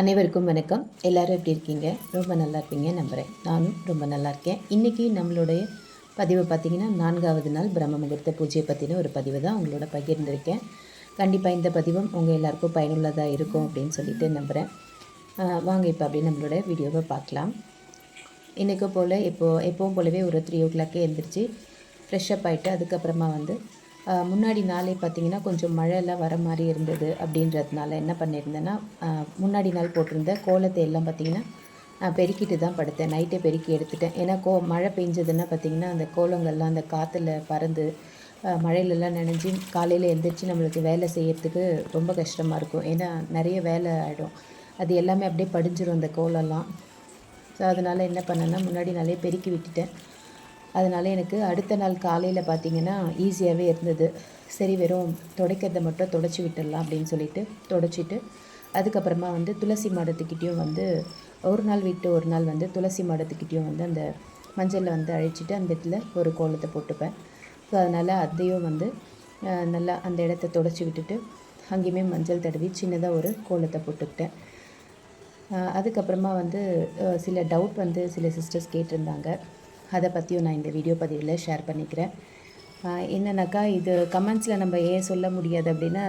அனைவருக்கும் வணக்கம். எல்லாரும் எப்படி இருக்கீங்க? ரொம்ப நல்லா இருப்பீங்க நம்புகிறேன் நானும் ரொம்ப நல்லா இருக்கேன். இன்றைக்கி நம்மளுடைய பதிவு பார்த்திங்கன்னா நான்காவது நாள் பிரம்ம முகூர்த்த பூஜையை பற்றின ஒரு பதிவு தான். உங்களோட பகிர்ந்திருக்கேன். கண்டிப்பாக இந்த பதிவும் உங்கள் எல்லாருக்கும் பயனுள்ளதாக இருக்கும் அப்படின்னு சொல்லிட்டு நம்புகிறேன் வாங்க இப்போ அப்படியே நம்மளோட வீடியோவை பார்க்கலாம். இன்றைக்கு போல் இப்போது எப்போவும் போலவே ஒரு த்ரீ ஓ கிளாக்கே எழுந்திரிச்சு ஃப்ரெஷ்ஷப் ஆகிட்டு அதுக்கப்புறமா வந்து முன்னாடி நாளே பார்த்தீங்கன்னா கொஞ்சம் மழையெல்லாம் வர மாதிரி இருந்தது அப்படின்றதுனால என்ன பண்ணியிருந்தேன்னா முன்னாடி நாள் போட்டிருந்த கோலத்தை எல்லாம் பார்த்தீங்கன்னா நான் பெருக்கிட்டு தான் படுத்தேன். நைட்டே பெருக்கி எடுத்துட்டேன். ஏன்னா கோ மழை பெஞ்சதுன்னா பார்த்தீங்கன்னா அந்த கோலங்கள்லாம் அந்த காற்றுல பறந்து மழையிலெல்லாம் மழையிலலாம் நனைஞ்சு காலையில் எழுந்திரிச்சு நம்மளுக்கு வேலை செய்யறதுக்கு ரொம்ப கஷ்டமாக இருக்கும். ஏன்னா நிறைய வேலை ஆகிடும் அது எல்லாமே அப்படியே படிஞ்சிடும் அந்த கோலம்லாம். ஸோ அதனால் என்ன பண்ணேன்னா முன்னாடி நாளே பெருக்கி விட்டுட்டேன். அதனால் எனக்கு அடுத்த நாள் காலையில் பார்த்தீங்கன்னா ஈஸியாகவே இருந்தது. சரி வெறும் துடைக்கிறத மட்டும் தொடச்சி விட்டுடலாம் அப்படின்னு சொல்லிட்டு தொடச்சிட்டு அதுக்கப்புறமா வந்து துளசி மாடத்துக்கிட்டேயும் வந்து ஒரு நாள் விட்டு ஒரு நாள் வந்து துளசி மாடத்துக்கிட்டேயும் வந்து அந்த மஞ்சளில் வந்து அழிச்சிட்டு அந்த இடத்துல ஒரு கோலத்தை போட்டுப்பேன். ஸோ அதனால் அதையும் வந்து நல்லா அந்த இடத்த தொடச்சி விட்டுட்டு அங்கேயுமே மஞ்சள் தடவி சின்னதாக ஒரு கோலத்தை போட்டுக்கிட்டேன். அதுக்கப்புறமா வந்து சில டவுட் வந்து சில சிஸ்டர்ஸ் கேட்டிருந்தாங்க. அதை பற்றியும் நான் இந்த வீடியோ பதிவில் ஷேர் பண்ணிக்கிறேன். என்னென்னாக்கா என்னன்னாக்கா இது கமெண்ட்ஸில் நம்ம ஏன் சொல்ல முடியாது அப்படின்னா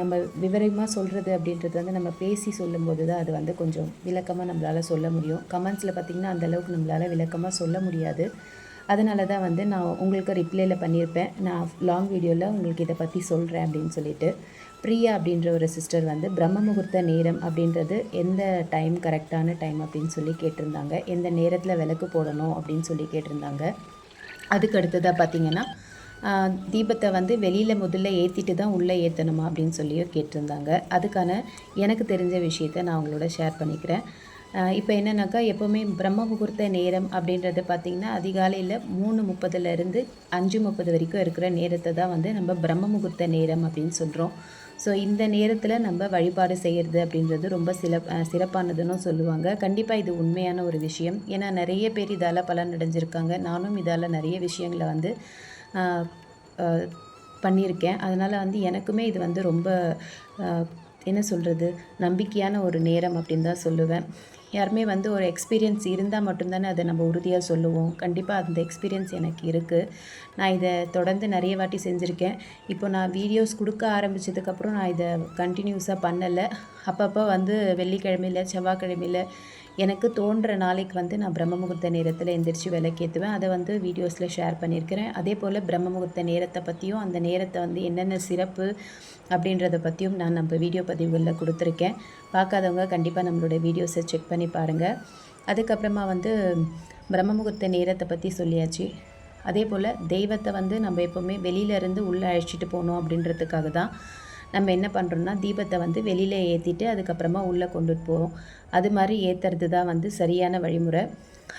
நம்ம விவரமாக சொல்கிறது அப்படின்றது வந்து நம்ம பேசி சொல்லும்போது தான் அது வந்து கொஞ்சம் விளக்கமாக நம்மளால் சொல்ல முடியும். கமெண்ட்ஸில் பார்த்திங்கன்னா அந்த அளவுக்கு நம்மளால் விளக்கமாக சொல்ல முடியாது. அதனால தான் வந்து நான் உங்களுக்கு ரிப்ளைல பண்ணியிருப்பேன். நான் லாங் வீடியோவில் உங்களுக்கு இதை பற்றி சொல்கிறேன் அப்படின்னு சொல்லிட்டு. பிரியா அப்படின்ற ஒரு சிஸ்டர் வந்து பிரம்ம முகூர்த்த நேரம் அப்படின்றது எந்த டைம் கரெக்டான டைம் அப்படின்னு சொல்லி கேட்டிருந்தாங்க. எந்த நேரத்தில் விளக்கு போடணும் அப்படின்னு சொல்லி கேட்டிருந்தாங்க. அதுக்கு அடுத்ததாக பார்த்தீங்கன்னா தீபத்தை வந்து வெளியில் முதல்ல ஏற்றிட்டு தான் உள்ளே ஏற்றணுமா அப்படின்னு சொல்லியும் கேட்டிருந்தாங்க. அதுக்கான எனக்கு தெரிஞ்ச விஷயத்த நான் அவங்களோட ஷேர் பண்ணிக்கிறேன். இப்போ என்னன்னாக்கா எப்போவுமே பிரம்ம முகூர்த்த நேரம் அப்படின்றது பார்த்திங்கன்னா அதிகாலையில் மூணு முப்பதுலேருந்து அஞ்சு முப்பது வரைக்கும் இருக்கிற நேரத்தை தான் வந்து நம்ம பிரம்ம முகூர்த்த நேரம் அப்படின்னு சொல்கிறோம் ஸோ இந்த நேரத்தில் நம்ம வழிபாடு செய்கிறது அப்படின்றது ரொம்ப சில சிறப்பானதுன்னு சொல்லுவாங்க. கண்டிப்பாக இது உண்மையான ஒரு விஷயம். ஏன்னா நிறைய பேர் இதால் பலன் அடைஞ்சிருக்காங்க. நானும் இதால் நிறைய விஷயங்களை வந்து பண்ணியிருக்கேன். அதனால் வந்து எனக்குமே இது வந்து ரொம்ப என்ன சொல்கிறது நம்பிக்கையான ஒரு நேரம் அப்படின்னு தான் சொல்லுவேன். யாருமே வந்து ஒரு எக்ஸ்பீரியன்ஸ் இருந்தால் மட்டும்தானே அதை நம்ம உறுதியாக சொல்லுவோம். கண்டிப்பாக அந்த எக்ஸ்பீரியன்ஸ் எனக்கு இருக்குது நான் இதை தொடர்ந்து நிறைய வாட்டி செஞ்சுருக்கேன். இப்போ நான் வீடியோஸ் கொடுக்க ஆரம்பித்ததுக்கப்புறம் நான் இதை கண்டினியூஸாக பண்ணலை. அப்பப்போ வந்து வெள்ளிக்கிழமையில் செவ்வாய்க்கிழமையில் எனக்கு தோன்ற நாளைக்கு வந்து நான் பிரம்ம முகூர்த்த நேரத்தில் எந்திரிச்சு விளக்கேற்றுவேன் அதை வந்து வீடியோஸில் ஷேர் பண்ணியிருக்கிறேன் அதே போல் பிரம்ம முகூர்த்த நேரத்தை பற்றியும் அந்த நேரத்தை வந்து என்னென்ன சிறப்பு அப்படின்றத பற்றியும் நான் நம்ம வீடியோ பதிவுகளில் கொடுத்துருக்கேன். பார்க்காதவங்க கண்டிப்பாக நம்மளோட வீடியோஸை செக் பண்ணி பாருங்கள் அதுக்கப்புறமா வந்து பிரம்ம முகூர்த்த நேரத்தை பற்றி சொல்லியாச்சு. அதே போல் தெய்வத்தை வந்து நம்ம எப்போவுமே வெளியில இருந்து உள்ளே அழைச்சிட்டு போகணும் அப்படின்றதுக்காக தான் நம்ம என்ன பண்ணுறோம்னா தீபத்தை வந்து வெளியில் ஏற்றிட்டு அதுக்கப்புறமா உள்ளே கொண்டுட்டு போகிறோம் அது மாதிரி ஏற்றுறது தான் வந்து சரியான வழிமுறை.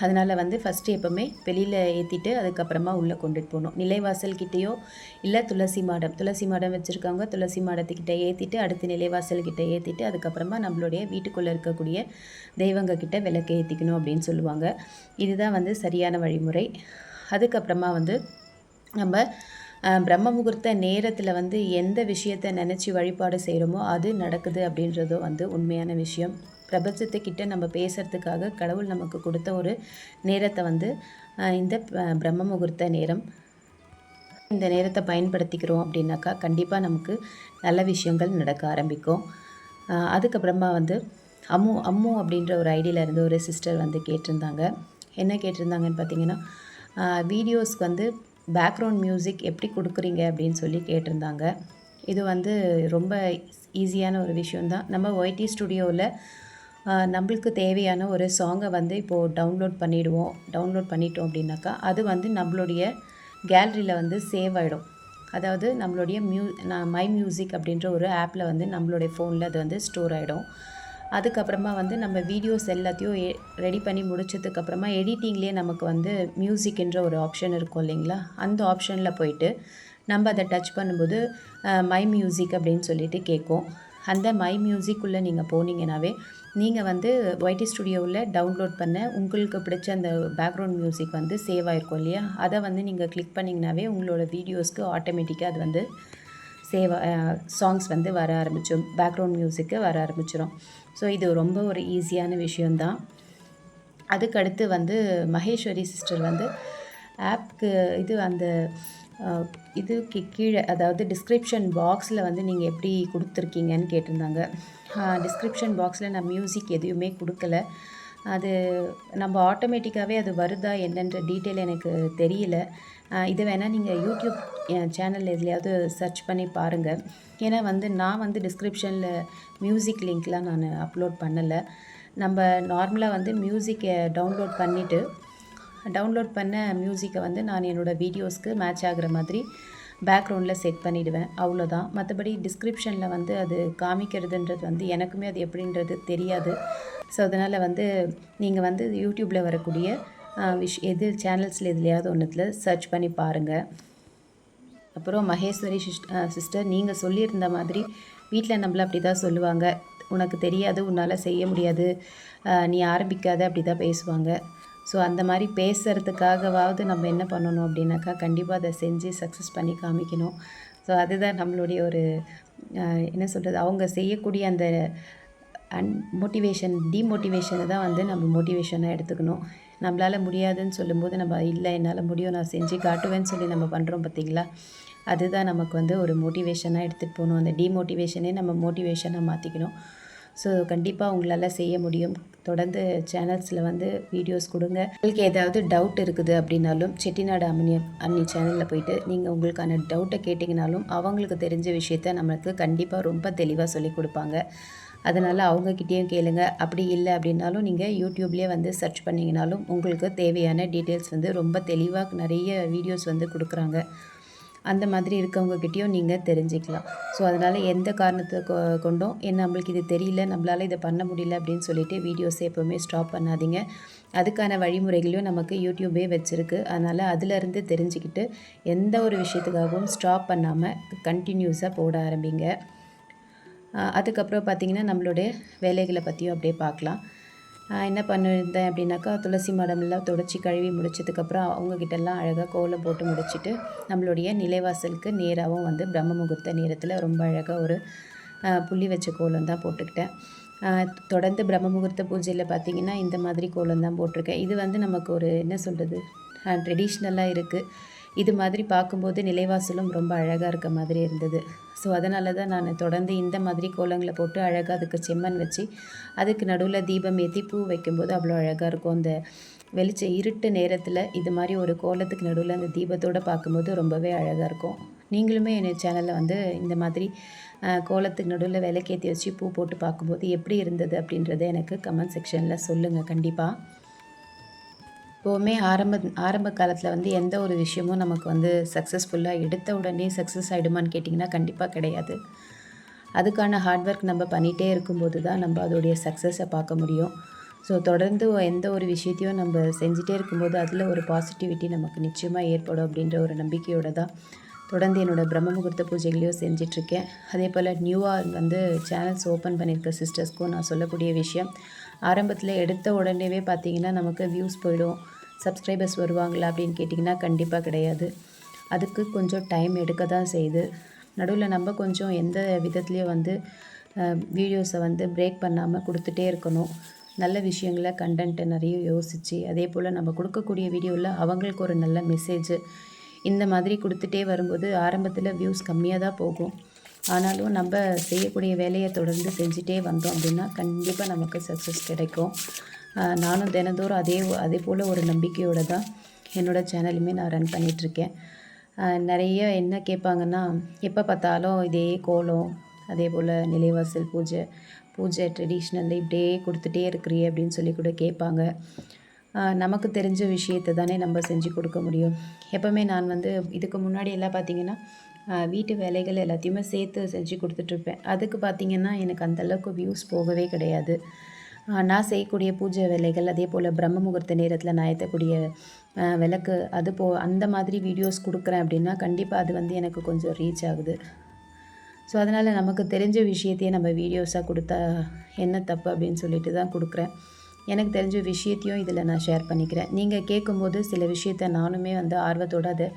அதனால் வந்து ஃபஸ்ட்டு எப்போவுமே வெளியில் ஏற்றிட்டு அதுக்கப்புறமா உள்ளே கொண்டுட்டு போகணும். நிலைவாசல்கிட்டேயோ இல்லை துளசி மாடம். துளசி மாடம் வச்சுருக்கவங்க துளசி மாடத்துக்கிட்ட ஏற்றிட்டு அடுத்து நிலைவாசல்கிட்ட ஏற்றிட்டு அதுக்கப்புறமா நம்மளுடைய வீட்டுக்குள்ளே இருக்கக்கூடிய தெய்வங்கக்கிட்ட விளக்கு ஏற்றிக்கணும் அப்படின்னு சொல்லுவாங்க. இதுதான் வந்து சரியான வழிமுறை. அதுக்கப்புறமா வந்து நம்ம பிரம்ம முகூர்த்த நேரத்தில் வந்து எந்த விஷயத்தை நினச்சி வழிபாடு செய்கிறோமோ அது நடக்குது அப்படின்றதும் வந்து உண்மையான விஷயம். பிரபஞ்சத்துக்கிட்ட நம்ம பேசுகிறதுக்காக கடவுள் நமக்கு கொடுத்த ஒரு நேரத்தை வந்து இந்த பிரம்ம முகூர்த்த நேரம். இந்த நேரத்தை பயன்படுத்திக்கிறோம் அப்படின்னாக்கா கண்டிப்பாக நமக்கு நல்ல விஷயங்கள் நடக்க ஆரம்பிக்கும். அதுக்கப்புறமா வந்து அம்மு அம்மு அப்படின்ற ஒரு ஐடியில் இருந்து ஒரு சிஸ்டர் வந்து கேட்டிருந்தாங்க. என்ன கேட்டிருந்தாங்கன்னு பார்த்தீங்கன்னா வீடியோஸ்க்கு வந்து பேக்ரவுண்ட் மியூசிக் எப்படி கொடுக்குறீங்க அப்படின்னு சொல்லி கேட்டிருந்தாங்க. இது வந்து ரொம்ப ஈஸியான ஒரு விஷயந்தான் நம்ம ஒய்டி ஸ்டுடியோவில் நம்மளுக்கு தேவையான ஒரு சாங்கை வந்து இப்போது டவுன்லோட் பண்ணிவிடுவோம் டவுன்லோட் பண்ணிட்டோம் அப்படின்னாக்கா அது வந்து நம்மளுடைய கேலரியில் வந்து சேவ் ஆகிடும் அதாவது நம்மளுடைய மியூ நான் மை மியூசிக் அப்படின்ற ஒரு ஆப்பில் வந்து நம்மளுடைய ஃபோனில் அது வந்து ஸ்டோர் ஆகிடும் அதுக்கப்புறமா வந்து நம்ம வீடியோஸ் எல்லாத்தையும் ரெடி பண்ணி முடிச்சதுக்கப்புறமா எடிட்டிங்லேயே நமக்கு வந்து மியூசிக்ன்ற ஒரு ஆப்ஷன் இருக்கும் இல்லைங்களா? அந்த ஆப்ஷனில் போயிட்டு நம்ம அதை டச் பண்ணும்போது மை மியூசிக் அப்படின்னு சொல்லிட்டு கேட்கும். அந்த மை மியூசிக்குள்ளே நீங்கள் போனீங்கன்னாவே நீங்கள் வந்து ஒய்டி ஸ்டுடியோவில் டவுன்லோட் பண்ண உங்களுக்கு பிடிச்ச அந்த பேக்ரவுண்ட் மியூசிக் வந்து சேவ் ஆயிருக்கும் இல்லையா? அதை வந்து நீங்கள் கிளிக் பண்ணிங்கனாவே உங்களோட வீடியோஸ்க்கு ஆட்டோமேட்டிக்காக அது வந்து சேவ் சாங்ஸ் வந்து வர ஆரம்பிச்சிடும் பேக்ரவுண்ட் மியூசிக்கு வர ஆரம்பிச்சிடும் ஸோ இது ரொம்ப ஒரு ஈஸியான விஷயந்தான் அதுக்கடுத்து வந்து மகேஸ்வரி சிஸ்டர் வந்து ஆப்க்கு இது அந்த இதுக்கு கீழே அதாவது டிஸ்கிரிப்ஷன் பாக்ஸில் வந்து நீங்கள் எப்படி கொடுத்துருக்கீங்கன்னு கேட்டிருந்தாங்க. டிஸ்கிரிப்ஷன் பாக்ஸில் நான் மியூசிக் எதுவுமே கொடுக்கல. அது நம்ம ஆட்டோமேட்டிக்காகவே அது வருதா என்னன்ற டீட்டெயில் எனக்கு தெரியல. இது வேணால் நீங்கள் யூடியூப் சேனல் எதுலையாவது சர்ச் பண்ணி பாருங்கள் ஏன்னா வந்து நான் வந்து டிஸ்கிரிப்ஷனில் மியூசிக் லிங்க்லாம் நான் அப்லோட் பண்ணலை. நம்ம நார்மலாக வந்து மியூசிக்கை டவுன்லோட் பண்ணிவிட்டு டவுன்லோட் பண்ண மியூசிக்கை வந்து நான் என்னோடய வீடியோஸ்க்கு மேட்ச் ஆகிற மாதிரி பேக்ரவுண்டில் செட் பண்ணிவிடுவேன் அவ்வளோதான் மற்றபடி டிஸ்கிரிப்ஷனில் வந்து அது காமிக்கிறதுன்றது வந்து எனக்குமே அது எப்படின்றது தெரியாது. ஸோ அதனால் வந்து நீங்கள் வந்து யூடியூப்பில் வரக்கூடிய விஷ் எது சேனல்ஸில் எதுலையாவது ஒன்றுத்தில் சர்ச் பண்ணி பாருங்கள் அப்புறம் மகேஸ்வரி சிஸ்டர் நீங்கள் சொல்லியிருந்த மாதிரி வீட்டில் நம்மள அப்படி தான் சொல்லுவாங்க. உனக்கு தெரியாது உன்னால் செய்ய முடியாது. நீ ஆரம்பிக்காத அப்படி தான் பேசுவாங்க. ஸோ அந்த மாதிரி பேசுகிறதுக்காகவாவது நம்ம என்ன பண்ணணும் அப்படின்னாக்கா கண்டிப்பாக அதை செஞ்சு சக்ஸஸ் பண்ணி காமிக்கணும். ஸோ அதுதான் நம்மளுடைய ஒரு என்ன சொல்கிறது அவங்க செய்யக்கூடிய அந்த அண்ட் மோட்டிவேஷன் டிமோட்டிவேஷனை தான் வந்து நம்ம மோட்டிவேஷனாக எடுத்துக்கணும். நம்மளால் முடியாதுன்னு சொல்லும்போது நம்ம இல்லை என்னால் முடியும் நான் செஞ்சு காட்டுவேன்னு சொல்லி நம்ம பண்ணுறோம் பார்த்திங்களா அதுதான் நமக்கு வந்து ஒரு மோட்டிவேஷனாக எடுத்துகிட்டு போகணும். அந்த டிமோட்டிவேஷனே நம்ம மோட்டிவேஷனாக மாற்றிக்கணும் ஸோ கண்டிப்பாக உங்களால் செய்ய முடியும். தொடர்ந்து சேனல்ஸில் வந்து வீடியோஸ் கொடுங்க. உங்களுக்கு ஏதாவது டவுட் இருக்குது அப்படின்னாலும் செட்டிநாடு அம்மனி அன்னி சேனலில் போயிட்டு நீங்கள் உங்களுக்கான டவுட்டை கேட்டிங்கனாலும் அவங்களுக்கு தெரிஞ்ச விஷயத்த நம்மளுக்கு கண்டிப்பாக ரொம்ப தெளிவாக சொல்லி கொடுப்பாங்க. அதனால் அவங்கக்கிட்டேயும் கேளுங்க. அப்படி இல்லை அப்படின்னாலும் நீங்கள் யூடியூப்லேயே வந்து சர்ச் பண்ணிங்கனாலும் உங்களுக்கு தேவையான டீட்டெயில்ஸ் வந்து ரொம்ப தெளிவாக நிறைய வீடியோஸ் வந்து கொடுக்குறாங்க. அந்த மாதிரி இருக்கவங்கக்கிட்டேயும் நீங்கள் தெரிஞ்சுக்கலாம். ஸோ அதனால் எந்த காரணத்தை கொ- கொண்டும் என்ன நம்மளுக்கு இது தெரியல நம்மளால் இதை பண்ண முடியல அப்படின்னு சொல்லிட்டு வீடியோஸை எப்போவுமே ஸ்டாப் பண்ணாதீங்க. அதுக்கான வழிமுறைகளையும் நமக்கு யூடியூபே வச்சுருக்கு. அதனால் அதிலிருந்து தெரிஞ்சுக்கிட்டு எந்த ஒரு விஷயத்துக்காகவும் ஸ்டாப் பண்ணாமல் கண்டினியூஸாக போட ஆரம்பிங்க. அதுக்கப்புறம் பார்த்திங்கன்னா நம்மளுடைய வேலைகளை பற்றியும் அப்படியே பார்க்கலாம். என்ன பண்ணியிருந்தேன் அப்படின்னாக்கா துளசி மடமெல்லாம் தொடச்சி கழுவி முடிச்சதுக்கப்புறம் அவங்கக்கிட்டலாம் அழகாக கோலம் போட்டு முடிச்சுட்டு நம்மளுடைய நிலைவாசலுக்கு நேராகவும் வந்து பிரம்ம முகூர்த்த நேரத்தில் ரொம்ப அழகாக ஒரு புள்ளி வச்ச கோலம் தான் போட்டுக்கிட்டேன். தொடர்ந்து பிரம்ம முகூர்த்த பூஜையில் பார்த்திங்கன்னா இந்த மாதிரி கோலம் தான் போட்டிருக்கேன். இது வந்து நமக்கு ஒரு என்ன சொல்கிறது ட்ரெடிஷ்னலாக இருக்குது இது மாதிரி பார்க்கும்போது நிலைவாசலும் ரொம்ப அழகாக இருக்க மாதிரி இருந்தது. ஸோ அதனால தான் நான் தொடர்ந்து இந்த மாதிரி கோலங்களை போட்டு அழகாக அதுக்கு செம்மண் வச்சு அதுக்கு நடுவில் தீபம் ஏற்றி பூ வைக்கும்போது அவ்வளோ அழகாக இருக்கும். அந்த வெளிச்ச இருட்டு நேரத்தில் இது மாதிரி ஒரு கோலத்துக்கு நடுவில் அந்த தீபத்தோடு பார்க்கும்போது ரொம்பவே அழகாக இருக்கும். நீங்களுமே என் சேனலில் வந்து இந்த மாதிரி கோலத்துக்கு நடுவில் விளக்கேற்றி வச்சு பூ போட்டு பார்க்கும்போது எப்படி இருந்தது அப்படின்றத எனக்கு கமெண்ட் செக்ஷனில் சொல்லுங்கள் கண்டிப்பாக எப்போவுமே ஆரம்ப ஆரம்ப காலத்தில் வந்து எந்த ஒரு விஷயமும் நமக்கு வந்து சக்ஸஸ்ஃபுல்லாக எடுத்த உடனே சக்ஸஸ் ஆகிடுமான்னு கேட்டிங்கன்னா கண்டிப்பாக கிடையாது. அதுக்கான ஹார்ட் ஒர்க் நம்ம பண்ணிகிட்டே இருக்கும்போது தான் நம்ம அதோடைய சக்ஸஸை பார்க்க முடியும். ஸோ தொடர்ந்து எந்த ஒரு விஷயத்தையும் நம்ம செஞ்சுட்டே இருக்கும்போது அதில் ஒரு பாசிட்டிவிட்டி நமக்கு நிச்சயமாக ஏற்படும் அப்படின்ற ஒரு நம்பிக்கையோடு தான் தொடர்ந்து என்னோடய பிரம்ம முகூர்த்த பூஜைகளையும் செஞ்சிட்ருக்கேன். அதே போல் நியூவாக வந்து சேனல்ஸ் ஓப்பன் பண்ணியிருக்க சிஸ்டர்ஸ்க்கும் நான் சொல்லக்கூடிய விஷயம் ஆரம்பத்தில் எடுத்த உடனேவே பார்த்தீங்கன்னா நமக்கு வியூஸ் போயிடும். சப்ஸ்கிரைபர்ஸ் வருவாங்களா அப்படின்னு கேட்டிங்கன்னா கண்டிப்பாக கிடையாது. அதுக்கு கொஞ்சம் டைம் எடுக்க தான் செய்யுது. நடுவில் நம்ம கொஞ்சம் எந்த விதத்துலேயும் வந்து வீடியோஸை வந்து பிரேக் பண்ணாமல் கொடுத்துட்டே இருக்கணும். நல்ல விஷயங்களை கண்டென்ட்டை நிறைய யோசித்து அதே போல் நம்ம கொடுக்கக்கூடிய வீடியோவில் அவங்களுக்கு ஒரு நல்ல மெசேஜ் இந்த மாதிரி கொடுத்துட்டே வரும்போது ஆரம்பத்தில் வியூஸ் கம்மியாக தான் போகும். ஆனாலும் நம்ம செய்யக்கூடிய வேலையை தொடர்ந்து செஞ்சுட்டே வந்தோம் அப்படின்னா கண்டிப்பாக நமக்கு சக்ஸஸ் கிடைக்கும். நானும் தினந்தோறும் அதே அதே போல் ஒரு நம்பிக்கையோடு தான் என்னோடய சேனலுமே நான் ரன் பண்ணிகிட்ருக்கேன் நிறைய என்ன கேட்பாங்கன்னா எப்போ பார்த்தாலும் இதே கோலம் அதே போல் நிலைவாசல் பூஜை பூஜை ட்ரெடிஷ்னல் இப்படியே கொடுத்துட்டே இருக்கிறியே அப்படின்னு சொல்லி கூட கேட்பாங்க. நமக்கு தெரிஞ்ச விஷயத்தை தானே நம்ம செஞ்சு கொடுக்க முடியும். எப்போவுமே நான் வந்து இதுக்கு முன்னாடி எல்லாம் பார்த்திங்கன்னா வீட்டு வேலைகள் எல்லாத்தையுமே சேர்த்து செஞ்சு கொடுத்துட்ருப்பேன் அதுக்கு பார்த்தீங்கன்னா எனக்கு அந்தளவுக்கு வியூஸ் போகவே கிடையாது. நான் செய்யக்கூடிய பூஜை வேலைகள் அதே போல் பிரம்ம முகூர்த்த நேரத்தில் நான் ஏற்றக்கூடிய விளக்கு அது போ அந்த மாதிரி வீடியோஸ் கொடுக்குறேன் அப்படின்னா கண்டிப்பாக அது வந்து எனக்கு கொஞ்சம் ரீச் ஆகுது. ஸோ அதனால் நமக்கு தெரிஞ்ச விஷயத்தையே நம்ம வீடியோஸாக கொடுத்தா என்ன தப்பு அப்படின்னு சொல்லிட்டு தான் கொடுக்குறேன். எனக்கு தெரிஞ்ச விஷயத்தையும் இதில் நான் ஷேர் பண்ணிக்கிறேன். நீங்கள் கேட்கும்போது சில விஷயத்த நானுமே வந்து ஆர்வத்தோடு அதை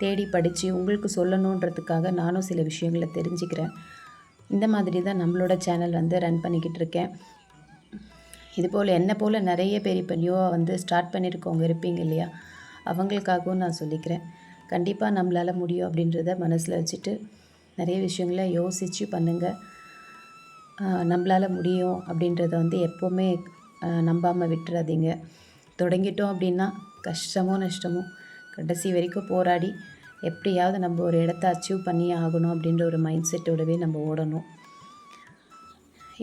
தேடி படித்து உங்களுக்கு சொல்லணுன்றதுக்காக நானும் சில விஷயங்களை தெரிஞ்சுக்கிறேன். இந்த மாதிரி தான் நம்மளோட சேனல் வந்து ரன் பண்ணிக்கிட்டு இருக்கேன். இதுபோல் என்னை போல் நிறைய பேர் இப்போ நியூவாக வந்து ஸ்டார்ட் பண்ணியிருக்கவங்க இருப்பீங்க இல்லையா? அவங்களுக்காகவும் நான் சொல்லிக்கிறேன். கண்டிப்பாக நம்மளால் முடியும் அப்படின்றத மனசில் வச்சுட்டு நிறைய விஷயங்களை யோசித்து பண்ணுங்கள் நம்மளால் முடியும் அப்படின்றத வந்து எப்போவுமே நம்பாமல் விட்டுறாதீங்க. தொடங்கிட்டோம் அப்படின்னா கஷ்டமோ நஷ்டமோ கடைசி வரைக்கும் போராடி எப்படியாவது நம்ம ஒரு இடத்த அச்சீவ் பண்ணியே ஆகணும் அப்படின்ற ஒரு மைண்ட் செட்டோடவே நம்ம ஓடணும்.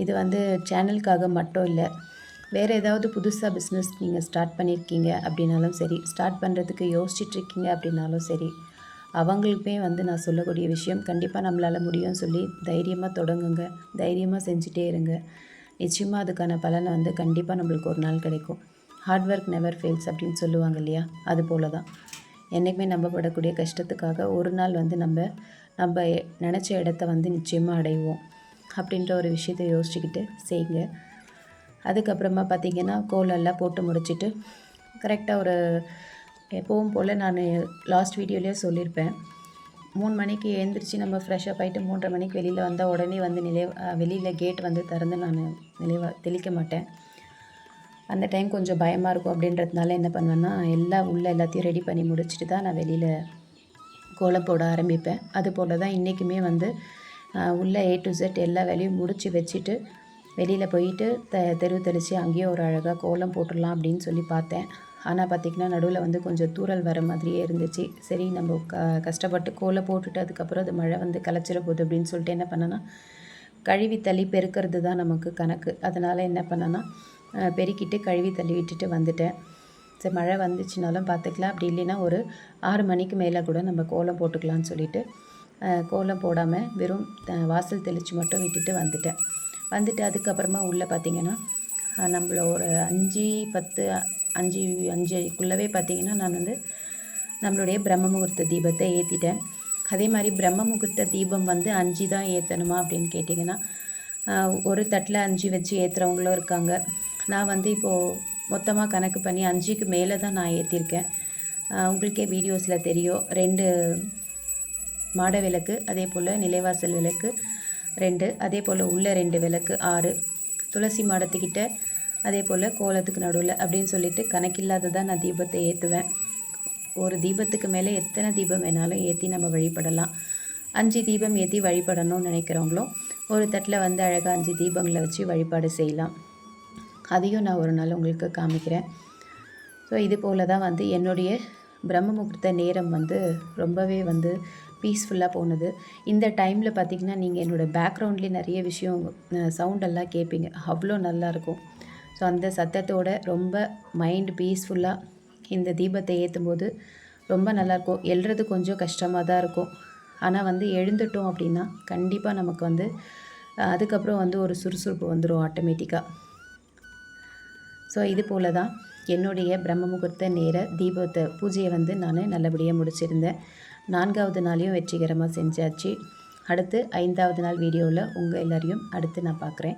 இது வந்து சேனலுக்காக மட்டும் இல்லை வேறு ஏதாவது புதுசாக பிஸ்னஸ் நீங்கள் ஸ்டார்ட் பண்ணியிருக்கீங்க அப்படின்னாலும் சரி ஸ்டார்ட் பண்ணுறதுக்கு யோசிச்சிட்ருக்கீங்க அப்படின்னாலும் சரி அவங்களுக்குமே வந்து நான் சொல்லக்கூடிய விஷயம் கண்டிப்பாக நம்மளால் முடியும்னு சொல்லி தைரியமாக தொடங்குங்க. தைரியமாக செஞ்சுட்டே இருங்க. நிச்சயமாக அதுக்கான பலனை வந்து கண்டிப்பாக நம்மளுக்கு ஒரு நாள் கிடைக்கும். ஹார்ட் ஒர்க் நெவர் ஃபெயில்ஸ் அப்படின்னு சொல்லுவாங்க இல்லையா? அது போல தான் என்றைக்குமே நம்பப்படக்கூடிய கஷ்டத்துக்காக ஒரு நாள் வந்து நம்ம நம்ம நினச்ச இடத்த வந்து நிச்சயமாக அடைவோம். அப்படின்ற ஒரு விஷயத்தை யோசிச்சுக்கிட்டு செய்யுங்க அதுக்கப்புறமா பார்த்திங்கன்னா கோலெல்லாம் போட்டு முடிச்சுட்டு கரெக்டாக ஒரு எப்பவும் போல் நான் லாஸ்ட் வீடியோலேயே சொல்லியிருப்பேன். மூணு மணிக்கு எழுந்திரிச்சு நம்ம ஃப்ரெஷ்ஷப் ஆகிட்டு மூன்றரை மணிக்கு வெளியில் வந்தால் உடனே வந்து நிலை வெளியில் கேட் வந்து திறந்து நான் நிலைவா தெளிக்க மாட்டேன். அந்த டைம் கொஞ்சம் பயமாக இருக்கும் அப்படின்றதுனால என்ன பண்ணுவேன்னா எல்லா உள்ளே எல்லாத்தையும் ரெடி பண்ணி முடிச்சுட்டு தான் நான் வெளியில் கோலம் போட ஆரம்பிப்பேன். அது போல் தான் இன்றைக்குமே வந்து உள்ளே ஏ டு செட் எல்லா வேலையும் முடித்து வச்சுட்டு வெளியில் போயிட்டு த தெரு தெளித்து அங்கேயே ஒரு அழகாக கோலம் போட்டுடலாம் அப்படின்னு சொல்லி பார்த்தேன். ஆனால் பார்த்திங்கன்னா நடுவில் வந்து கொஞ்சம் தூரல் வர மாதிரியே இருந்துச்சு. சரி நம்ம க கஷ்டப்பட்டு கோலம் போட்டுட்டு அதுக்கப்புறம் அது மழை வந்து கலைச்சிட போகுது அப்படின்னு சொல்லிட்டு என்ன பண்ணேன்னா கழுவி தள்ளி பெருக்கிறது தான் நமக்கு கணக்கு. அதனால் என்ன பண்ணேன்னா பெருக்கிட்டு கழுவி தள்ளி விட்டுட்டு வந்துட்டேன். சரி மழை வந்துச்சுனாலும் பார்த்துக்கலாம் அப்படி இல்லைன்னா ஒரு ஆறு மணிக்கு மேலே கூட நம்ம கோலம் போட்டுக்கலாம்னு சொல்லிட்டு கோலம் போடாமல் வெறும் வாசல் தெளித்து மட்டும் விட்டுட்டு வந்துட்டேன். வந்துட்டு அதுக்கப்புறமா உள்ளே பார்த்திங்கன்னா நம்மள ஒரு அஞ்சு பத்து அஞ்சு அஞ்சுக்குள்ளவே பார்த்திங்கன்னா நான் வந்து நம்மளுடைய பிரம்ம முகூர்த்த தீபத்தை ஏற்றிட்டேன் அதே மாதிரி பிரம்ம முகூர்த்த தீபம் வந்து அஞ்சு தான் ஏற்றணுமா அப்படின்னு கேட்டிங்கன்னா ஒரு தட்டில் அஞ்சு வச்சு ஏற்றுறவங்களும் இருக்காங்க. நான் வந்து இப்போது மொத்தமாக கணக்கு பண்ணி அஞ்சுக்கு மேலே தான் நான் ஏற்றிருக்கேன் உங்களுக்கே வீடியோஸில் தெரியும். ரெண்டு மாட விளக்கு அதே போல் நிலைவாசல் விளக்கு ரெண்டு அதே போல் உள்ள ரெண்டு விளக்கு ஆறு. துளசி மாடத்துக்கிட்ட அதே போல் கோலத்துக்கு நடுவில் அப்படின்னு சொல்லிட்டு கணக்கில்லாததான் நான் தீபத்தை ஏற்றுவேன் ஒரு தீபத்துக்கு மேலே எத்தனை தீபம் வேணாலும் ஏற்றி நம்ம வழிபடலாம். அஞ்சு தீபம் ஏற்றி வழிபடணும்னு நினைக்கிறவங்களும் ஒரு தட்டில் வந்து அழகாக அஞ்சு தீபங்களை வச்சு வழிபாடு செய்யலாம். அதையும் நான் ஒரு நாள் உங்களுக்கு காமிக்கிறேன். ஸோ இது போல் தான் வந்து என்னுடைய பிரம்ம முகூர்த்த நேரம் வந்து ரொம்பவே வந்து பீஸ்ஃபுல்லாக போனது. இந்த டைமில் பார்த்திங்கன்னா நீங்கள் என்னோடய பேக்ரவுண்ட்லேயே நிறைய விஷயம் சவுண்டெல்லாம் கேட்பீங்க அவ்வளோ நல்லாயிருக்கும் ஸோ அந்த சத்தத்தோட ரொம்ப மைண்ட் பீஸ்ஃபுல்லாக இந்த தீபத்தை ஏற்றும் போது ரொம்ப நல்லாயிருக்கும் எழுறது கொஞ்சம் கஷ்டமாக தான் இருக்கும். ஆனால் வந்து எழுந்துட்டோம் அப்படின்னா கண்டிப்பாக நமக்கு வந்து அதுக்கப்புறம் வந்து ஒரு சுறுசுறுப்பு வந்துடும் ஆட்டோமேட்டிக்காக ஸோ இது போல் தான் என்னுடைய பிரம்ம முகூர்த்த நேர தீபத்தை பூஜையை வந்து நான் நல்லபடியாக முடிச்சிருந்தேன். நான்காவது நாளையும் வெற்றிகரமாக செஞ்சாச்சு. அடுத்து ஐந்தாவது நாள் வீடியோவில் உங்கள் எல்லோரையும் அடுத்து நான் பார்க்குறேன்.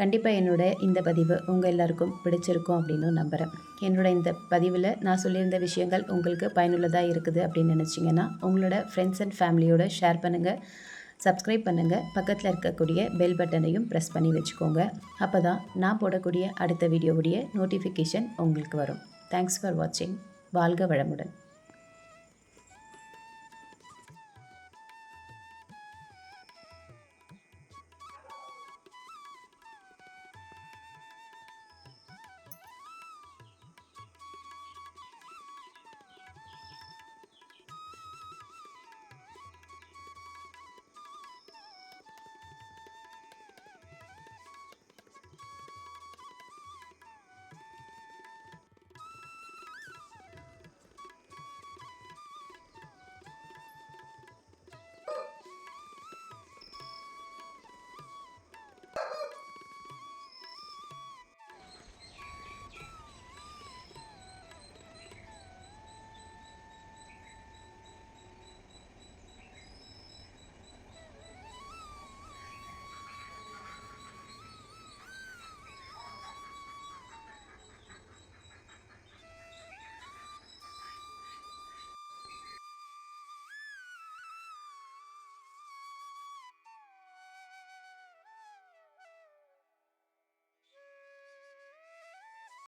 கண்டிப்பாக என்னோட இந்த பதிவு உங்கள் எல்லாருக்கும் பிடிச்சிருக்கும் அப்படின்னு நம்புகிறேன் என்னோட இந்த பதிவில் நான் சொல்லியிருந்த விஷயங்கள் உங்களுக்கு பயனுள்ளதாக இருக்குது அப்படின்னு நினச்சிங்கன்னா உங்களோட ஃப்ரெண்ட்ஸ் அண்ட் ஃபேமிலியோட ஷேர் பண்ணுங்கள் சப்ஸ்கிரைப் பண்ணுங்கள் பக்கத்தில் இருக்கக்கூடிய பெல் பட்டனையும் ப்ரெஸ் பண்ணி வச்சுக்கோங்க. அப்போ தான் நான் போடக்கூடிய அடுத்த வீடியோவுடைய நோட்டிஃபிகேஷன் உங்களுக்கு வரும். தேங்க்ஸ் ஃபார் வாட்சிங் வாழ்க வளமுடன்.